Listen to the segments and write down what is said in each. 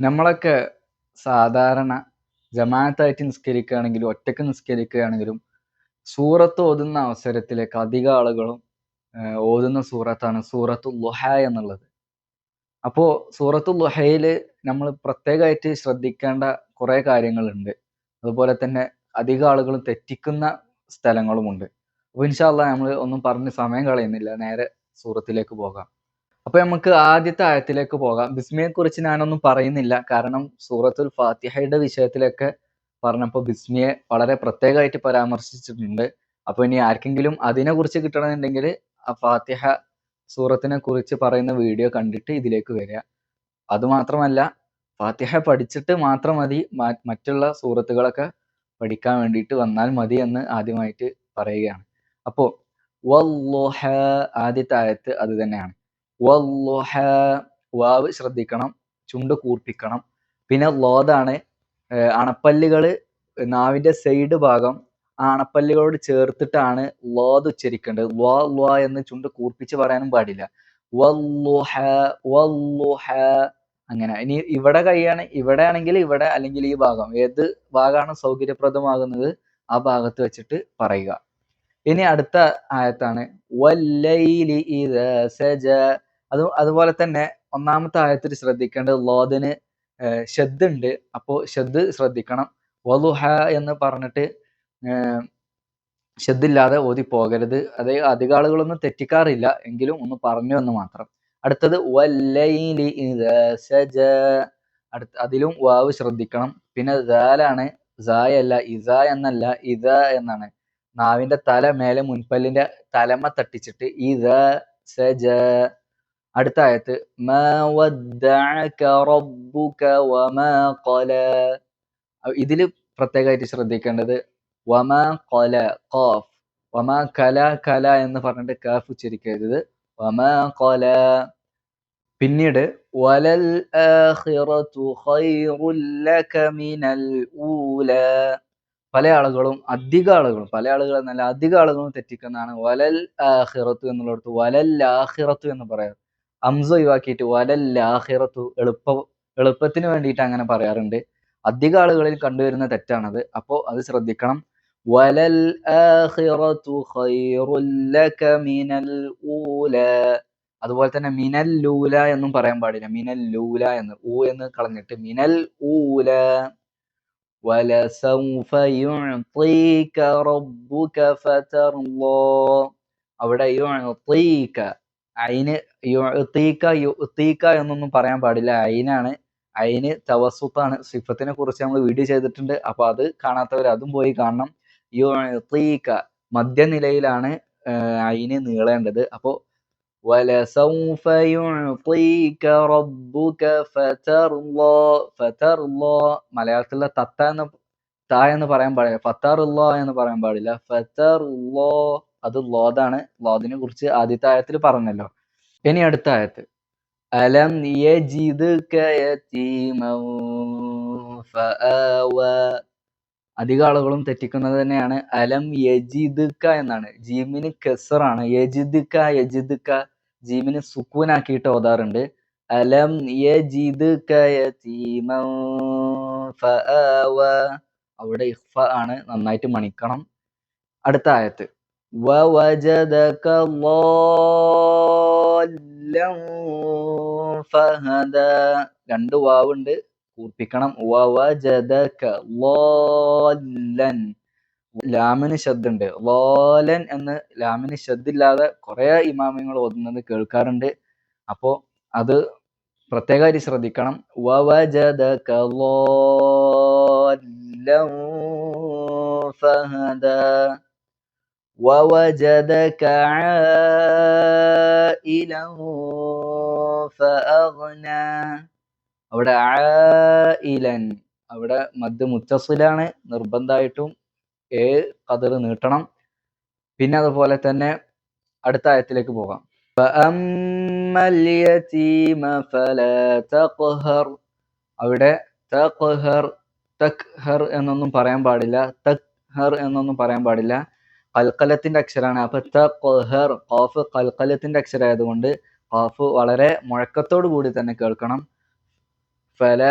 നമ്മളൊക്കെ സാധാരണ ജമാഅത്തായിട്ട് നിസ്കരിക്കുകയാണെങ്കിലും ഒറ്റയ്ക്ക് നിസ്കരിക്കുകയാണെങ്കിലും സൂറത്ത് ഓതുന്ന അവസരത്തിലേക്ക് അധിക ആളുകളും ഓതുന്ന സൂറത്താണ് സൂറത്തു ലുഹ എന്നുള്ളത്. അപ്പോൾ സൂറത്തു ലുഹയിൽ നമ്മൾ പ്രത്യേകമായിട്ട് ശ്രദ്ധിക്കേണ്ട കുറേ കാര്യങ്ങളുണ്ട്. അതുപോലെ തന്നെ അധിക ആളുകളും തെറ്റിക്കുന്ന സ്ഥലങ്ങളുമുണ്ട്. അപ്പോൾ ഇൻഷാല്ല നമ്മൾ ഒന്നും പറഞ്ഞ് സമയം കളയുന്നില്ല. നേരെ സൂറത്തിലേക്ക് പോകാം. അപ്പൊ നമുക്ക് ആദ്യത്തെ ആയത്തിലേക്ക് പോകാം. ബിസ്മിയെ കുറിച്ച് ഞാനൊന്നും പറയുന്നില്ല. കാരണം സൂറത്തുൽ ഫാത്തിഹയുടെ വിഷയത്തിലൊക്കെ പറഞ്ഞപ്പോൾ ബിസ്മിയെ വളരെ പ്രത്യേകമായിട്ട് പരാമർശിച്ചിട്ടുണ്ട്. അപ്പൊ ഇനി ആർക്കെങ്കിലും അതിനെ കുറിച്ച് കിട്ടണമെന്നുണ്ടെങ്കിൽ ആ ഫാത്തിഹ സൂറത്തിനെ കുറിച്ച് പറയുന്ന വീഡിയോ കണ്ടിട്ട് ഇതിലേക്ക് വരിക. അതുമാത്രമല്ല ഫാത്തിഹ പഠിച്ചിട്ട് മാത്രം മതി. മറ്റുള്ള സൂറത്തുകളൊക്കെ പഠിക്കാൻ വേണ്ടിയിട്ട് വന്നാൽ മതി എന്ന് ആദ്യമായിട്ട് പറയുകയാണ്. അപ്പോൾ വല്ലോഹ ആദ്യത്തെ ആയത്ത് അത് തന്നെയാണ്. വല്ലുഹ വാവ് ശ്രദ്ധിക്കണം ചുണ്ട് കൂർപ്പിക്കണം. പിന്നെ ലോതാണ് അണപ്പല്ലുകൾ നാവിന്റെ സൈഡ് ഭാഗം ആ അണപ്പല്ലുകളോട് ചേർത്തിട്ടാണ് ലോത് ഉച്ചരിക്കേണ്ടത്. ലോ ലോ എന്ന് ചുണ്ട് കൂർപ്പിച്ച് പറയാനും പാടില്ല. വല്ലുഹ വല്ലുഹ അങ്ങനെ. ഇനി ഇവിടെ കൈയാണ് ഇവിടെ ആണെങ്കിൽ ഇവിടെ അല്ലെങ്കിൽ ഈ ഭാഗം. ഏത് ഭാഗമാണ് സൗകര്യപ്രദമാകുന്നത്? ആ ഭാഗത്ത് വെച്ചിട്ട് പറയുക. ഇനി അടുത്ത ആയത്താണ് സജ. അത് അതുപോലെ തന്നെ ഒന്നാമത്തെ ആയത്തിൽ ശ്രദ്ധിക്കേണ്ടത് ലോദിന് ഷദ് ഉണ്ട് അപ്പോൾ ഷദ് ശ്രദ്ധിക്കണം. വലുഹ എന്ന് പറഞ്ഞിട്ട് ഷദ്ദില്ലാതെ ഓതി പോകരുത്. അത് അധികാളുകളൊന്നും തെറ്റിക്കാറില്ല. എങ്കിലും ഒന്ന് പറഞ്ഞു എന്ന് മാത്രം. അടുത്തത് വല്ലൈലി സജ. അടുത്ത അതിലും വാവ് ശ്രദ്ധിക്കണം. പിന്നെ ദാലാണ് സായല്ല ഇസ എന്നല്ല ഇത എന്നാണ്. നാവിന്റെ തല മേലെ മുൻപല്ലിന്റെ തലമ തട്ടിച്ചിട്ട് ഇത സജ. അടുത്ത ആയത്ത് ഇതിൽ പ്രത്യേകമായിട്ട് ശ്രദ്ധിക്കേണ്ടത് വമ കൊല കോഫ് വമ കല കല എന്ന് പറഞ്ഞിട്ട് കാഫ് ഉച്ചരിക്കരുത്. വമ കൊല പിന്നീട് വലൽ ഊല പല ആളുകളും അധിക ആളുകളും പല ആളുകൾ എന്നല്ല അധിക ആളുകളും തെറ്റിക്കുന്നതാണ്. വലൽ ആഹിറത്തു എന്നുള്ളിടത്ത് വലൽ ആഖിറത്തു എന്ന് പറയാറ്. അംസ ഒഴിവാക്കിയിട്ട് വലൽ ആഖിറത്തു എളുപ്പ എളുപ്പത്തിന് വേണ്ടിയിട്ട് അങ്ങനെ പറയാറുണ്ട്. അധിക ആളുകളിൽ കണ്ടുവരുന്ന തെറ്റാണത്. അപ്പോൾ അത് ശ്രദ്ധിക്കണം. വലൽ ലക മിനൽ അതുപോലെ തന്നെ മിനൽ ലൂല എന്നും പറയാൻ പാടില്ല. മിനൽ ലൂല എന്ന് ഊ എന്ന് കളഞ്ഞിട്ട് മിനൽ ഊല. വലസൗഫ യുഅ്തീക റബ്ബുക ഫതർളാ അവിടെ യുഅ്തീക അയിന് യുഅ്തീക യുഅ്തീക എന്നൊന്നും പറയാൻ പാടില്ല. അയിനാണ് അയിന് തവസുത്താണ് സിഫത്തിനെ കുറിച്ച് നമ്മൾ വീഡിയോ ചെയ്തിട്ടുണ്ട്. അപ്പൊ അത് കാണാത്തവർ അതും പോയി കാണണം. യുഅ്തീക മധ്യനിലയിലാണ് അയിന് നീളേണ്ടത്. അപ്പോ വലസൗഫ يعطيك റബ്ബുക ഫതർളാ ഫതർളാ മലയാളത്തിലെ തത്ത എന്ന് ത എന്ന് പറയാൻ പാടില്ല. ഫത്തറുള്ള എന്ന് പറയാൻ പാടില്ല. ഫത്തറുല്ലാ അത് ലോദാണ്. ലോദിനെ കുറിച്ച് ആദ്യത്തെ ആയത്തിൽ പറഞ്ഞല്ലോ. ഇനി അടുത്ത ആയത്ത്. അലം യജിദ് അധിക ആളുകളും തെറ്റിക്കുന്നത് തന്നെയാണ്. അലം യജിദ് എന്നാണ്. ജീമിന് കെസറാണ്. യജിദ് യജിദ്ക. ജീമിന് സുക്കൂനാക്കിയിട്ട് ഓതാറുണ്ട്. അലം അവിടെ ഇഫ ആണ് നന്നായിട്ട് മണിക്കണം. അടുത്ത ആയത്ത്. രണ്ട് വാവുണ്ട്. കൂർപ്പിക്കണം. ലാമിന് ശബ്ദുണ്ട് ലോലൻ എന്ന് ലാമിന് ശബ്ദില്ലാതെ കുറെ ഇമാമിങ്ങൾ ഓതുന്നത് കേൾക്കാറുണ്ട് അപ്പോ അത് പ്രത്യേകമായിട്ട് ശ്രദ്ധിക്കണം വവജദക ളാല്ലൻ ഫഹദ ووجدك عائلا فأغنى അവിടെ ആയിലൻ അവിടെ മദ് മുത്തസിലാണ് നിർബന്ധമായിട്ടും ഏഴ് കതിർ നീട്ടണം. പിന്നെ അതുപോലെ തന്നെ അടുത്ത ആയത്തിലേക്ക് പോകാം. അവിടെ എന്നൊന്നും പറയാൻ പാടില്ല. തഖ്ഹർ എന്നൊന്നും പറയാൻ പാടില്ല. കൽക്കലത്തിന്റെ അക്ഷരമാണ് അപ്പൊ തഖ്ഹർ ഖാഫ് കൽക്കലത്തിന്റെ അക്ഷരമായതുകൊണ്ട് ഖാഫ് വളരെ മുഴക്കത്തോടു കൂടി തന്നെ കേൾക്കണം. ഫല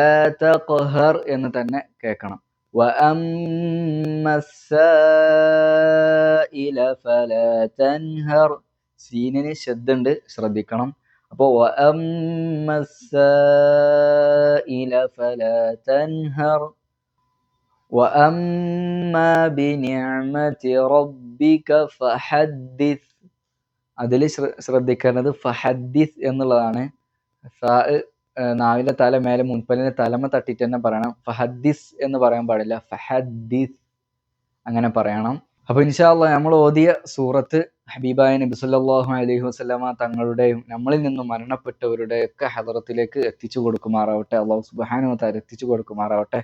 തഖ്ഹർ എന്ന് തന്നെ കേൾക്കണം. وأما السائل فلا تنهر സീനിന് ശബ്ദുണ്ട് ശ്രദ്ധിക്കണം അപ്പോൾ وأما السائل فلا تنهر وأما بنعمة ربك فحدث അതിൽ ശ്രദ്ധിക്കേണ്ടത് ഫഹദ്ദിസ് എന്നുള്ളതാണ് നാവിലെ തല മേലെ മുൻപല്ലിന്റെ തലമ തട്ടിട്ട് തന്നെ പറയണം. ഫഹദ്ദിസ് എന്ന് പറയാൻ പാടില്ല. ഫഹദ്ദിസ് അങ്ങനെ പറയണം. അപ്പൊ ഇൻഷാല്ല നമ്മൾ ഓതിയ സൂറത്ത് ഹബീബായ നബി സല്ലല്ലാഹു അലൈഹി വസല്ലമ തങ്ങളുടെയും നമ്മളിൽ നിന്നും മരണപ്പെട്ടവരുടെ ഒക്കെ ഹദറത്തിലേക്ക് എത്തിച്ചു കൊടുക്കുമാറാവട്ടെ. അള്ളാഹു സുബ്ഹാനഹു താര എത്തിച്ചു കൊടുക്കുമാറാവട്ടെ.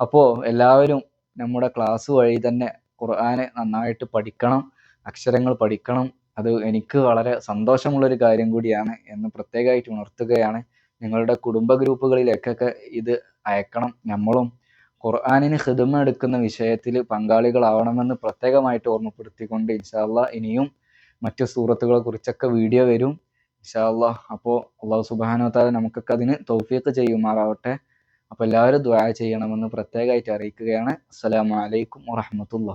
അപ്പോൾ എല്ലാവരും നമ്മുടെ ക്ലാസ് വഴി തന്നെ ഖുർആനെ നന്നായിട്ട് പഠിക്കണം അക്ഷരങ്ങൾ പഠിക്കണം. അത് എനിക്ക് വളരെ സന്തോഷമുള്ള ഒരു കാര്യം കൂടിയാണ് എന്ന് പ്രത്യേകമായിട്ട് ഉണർത്തുകയാണ്. നിങ്ങളുടെ കുടുംബ ഗ്രൂപ്പുകളിലേക്കൊക്കെ ഇത് അയക്കണം. നമ്മളും ഖുർആാനിന് ഹിതമ എടുക്കുന്ന വിഷയത്തിൽ പങ്കാളികളാവണമെന്ന് പ്രത്യേകമായിട്ട് ഓർമ്മപ്പെടുത്തിക്കൊണ്ട് ഇൻഷാല്ല ഇനിയും മറ്റു സൂറത്തുകളെ കുറിച്ചൊക്കെ വീഡിയോ വരും. ഇൻഷാല്ല അപ്പോൾ അള്ളാഹു സുബാനോ താല നമുക്കൊക്കെ അതിന് തൗഫീഖ് ചെയ്യുമാറാവട്ടെ. അപ്പോൾ എല്ലാവരും ദ്വായ ചെയ്യണമെന്ന് പ്രത്യേകമായിട്ട് അറിയിക്കുകയാണ്. അസ്സലാമു അലൈക്കും വറഹമത്തുള്ള